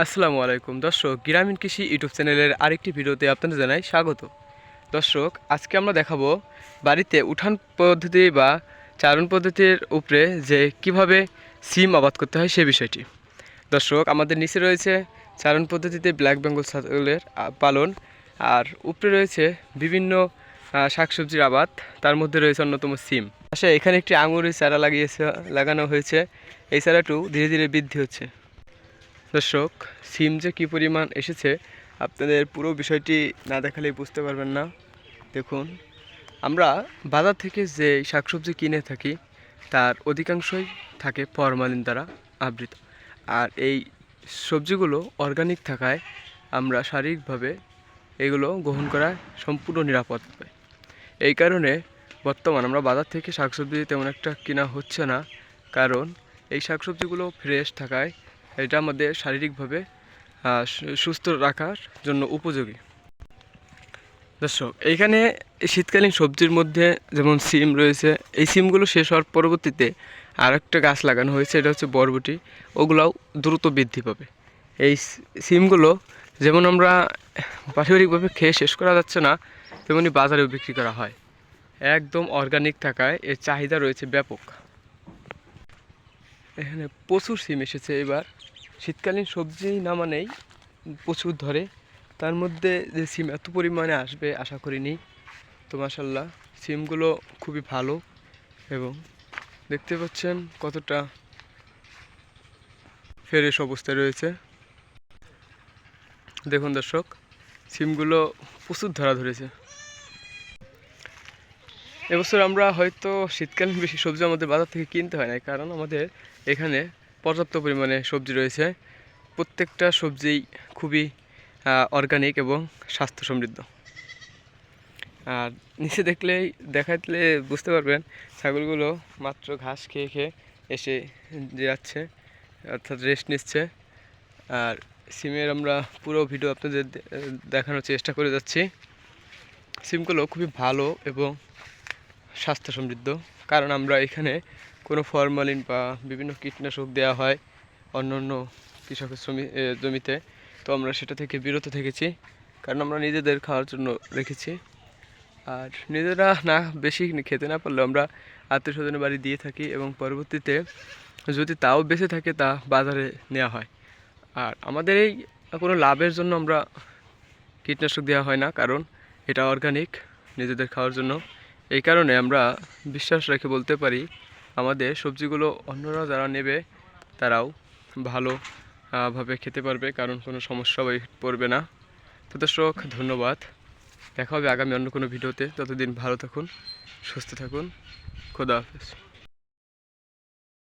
আসসালামু আলাইকুম। দর্শক, গ্রামীণ কৃষি ইউটিউব চ্যানেলের আরেকটি ভিডিওতে আপনাদের জানাই স্বাগত। দর্শক, আজকে আমরা দেখাবো বাড়িতে উঠান পদ্ধতি বা চারণ পদ্ধতির উপরে যে কীভাবে সিম আবাদ করতে হয় সে বিষয়টি। দর্শক, আমাদের নিচে রয়েছে চারণ পদ্ধতিতে ব্ল্যাক বেঙ্গল ছাগলের পালন। আর উপরে রয়েছে বিভিন্ন শাকসবজির আবাদ। তার মধ্যে রয়েছে অন্যতম সিম। আচ্ছা এখানে একটি আঙুরের চারা লাগিয়েছে, লাগানো হয়েছে। এই চারাটু ধীরে ধীরে বৃদ্ধি হচ্ছে। দর্শক, সিম যে কী পরিমাণ এসেছে, আপনাদের পুরো বিষয়টি না দেখালেই বুঝতে পারবেন না। দেখুন, আমরা বাজার থেকে যে শাকসবজি কিনে থাকি, তার অধিকাংশই থাকে ফরমালিন দ্বারা আবৃত। আর এই সবজিগুলো অর্গানিক থাকায় আমরা শারীরিকভাবে এগুলো গ্রহণ করা সম্পূর্ণ নিরাপদ পাই এই কারণে বর্তমান আমরা বাজার থেকে শাকসবজি তেমন একটা কেনা হচ্ছে না, কারণ এই শাকসবজিগুলো ফ্রেশ থাকায় এটা আমাদের শারীরিকভাবে সুস্থ রাখার জন্য উপযোগী। দর্শক, এইখানে শীতকালীন সবজির মধ্যে যেমন সিম রয়েছে, এই সিমগুলো শেষ হওয়ার পরবর্তীতে আর একটা গাছ লাগানো হয়েছে, এটা হচ্ছে বরবটি। ওগুলাও দ্রুত বৃদ্ধি পাবে। এই সিমগুলো যেমন আমরা পারিবারিকভাবে খেয়ে শেষ করা যাচ্ছে না, তেমনি বাজারেও বিক্রি করা হয়। একদম অর্গানিক থাকায় এর চাহিদা রয়েছে ব্যাপক। এখানে প্রচুর সিম এসেছে এবার। শীতকালীন সবজি না মানেই প্রচুর ধরে। তার মধ্যে যে সিম এত পরিমাণে আসবে, আশা করিনি। তো মাসাল্লাহ সিমগুলো খুবই ভালো এবং দেখতে পাচ্ছেন কতটা ফ্রেশ অবস্থায় রয়েছে। দেখুন দর্শক, সিমগুলো প্রচুর ধরা ধরেছে। এবছর আমরা হয়তো শীতকালীন বেশি সবজি আমাদের বাজার থেকে কিনতে হয় না কারণ আমাদের এখানে পর্যাপ্ত পরিমাণে সবজি রয়েছে। প্রত্যেকটা সবজিই খুবই অর্গানিক এবং স্বাস্থ্য সমৃদ্ধ। আর নিচে দেখলেই দেখাতলে বুঝতে পারবেন, ছাগলগুলো মাত্র ঘাস খেয়ে খেয়ে এসে যাচ্ছে, অর্থাৎ রেস্ট নিচ্ছে। আর সিমের আমরা পুরো ভিডিও আপনাদের দেখানোর চেষ্টা করে যাচ্ছি। সিমগুলো খুবই ভালো এবং স্বাস্থ্য সমৃদ্ধ কারণ আমরা এখানে কোনো ফরমালিন বা বিভিন্ন কীটনাশক দেওয়া হয় অন্য অন্য কৃষকের শ্রমি এ, জমিতে। তো আমরা সেটা থেকে বিরত থেকেছি। কারণ আমরা নিজেদের খাওয়ার জন্য রেখেছি। আর নিজেরা না বেশি খেতে না পারলেও আমরা আত্মীয় স্বজনের বাড়ি দিয়ে থাকি এবং পরবর্তীতে যদি তাও বেঁচে থাকে তা বাজারে নেওয়া হয়। আর আমাদের এই কোনো লাভের জন্য আমরা কীটনাশক দেওয়া হয় না। কারণ এটা অর্গানিক নিজেদের খাওয়ার জন্য। এই কারণে আমরা বিশ্বাস রেখে বলতে পারি, আমাদের সবজিগুলো অন্যরা যারা নেবে, তারাও ভালো ভাবে খেতে পারবে, কারণ কোনো সমস্যা পড়বে না। তো দর্শক, ধন্যবাদ। দেখা হবে আগামী অন্য কোনো ভিডিওতে। ততদিন ভালো থাকুন, সুস্থ থাকুন। খোদা হাফেজ।